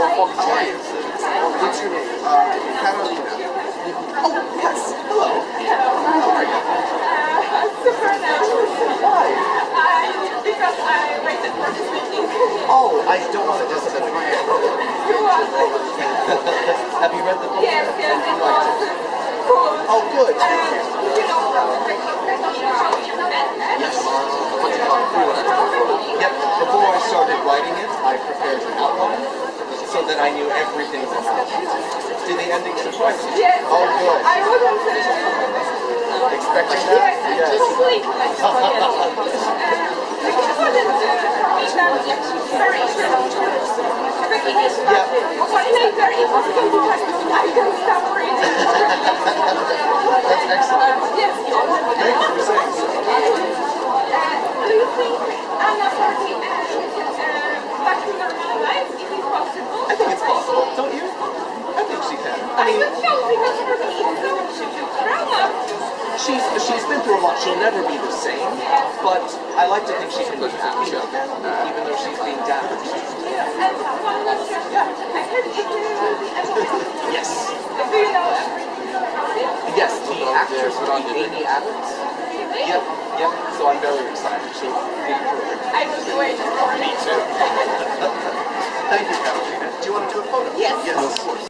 Giants. What's your name? Uh, Carolina. Oh, yes. Hello. How are you? Super nervous. Why? I, because I waited for this meeting. Oh, I don't want to disappoint you. Have you read the book? Yes, yes, it was cool. Oh, good. And, you know, the Yes. What's it called? Yep. Before I started writing it, I prepared an outline so that I knew everything that happened. Did the ending surprise you? Yes. Oh, good. I wasn't uh, Expecting that? yes, completely like so, yes. Uh, like it wasn't uh, for very interesting at the beginning, Yeah. but later it was so much I can stop reading. That's excellent. Yes, Thank you for saying so. Uh, do you think Anna Forty uh, uh, back to normal life? Is it possible? I think it's possible, don't you? I think she can. I I mean, don't know because for me it's so Oh. trauma. she's she's been through a lot. She'll never be the same, but I like to think she can be happy, even though she's being damaged. And one last question. I heard it will be Emma. Yes, Do you know everything? yes, the actress will be Amy Adams. Yep, yep. So I'm very excited. She'll be perfect. I waiting for Me too. Thank you, Carolina. Do you want to do a photo? Yes. Yes, of course.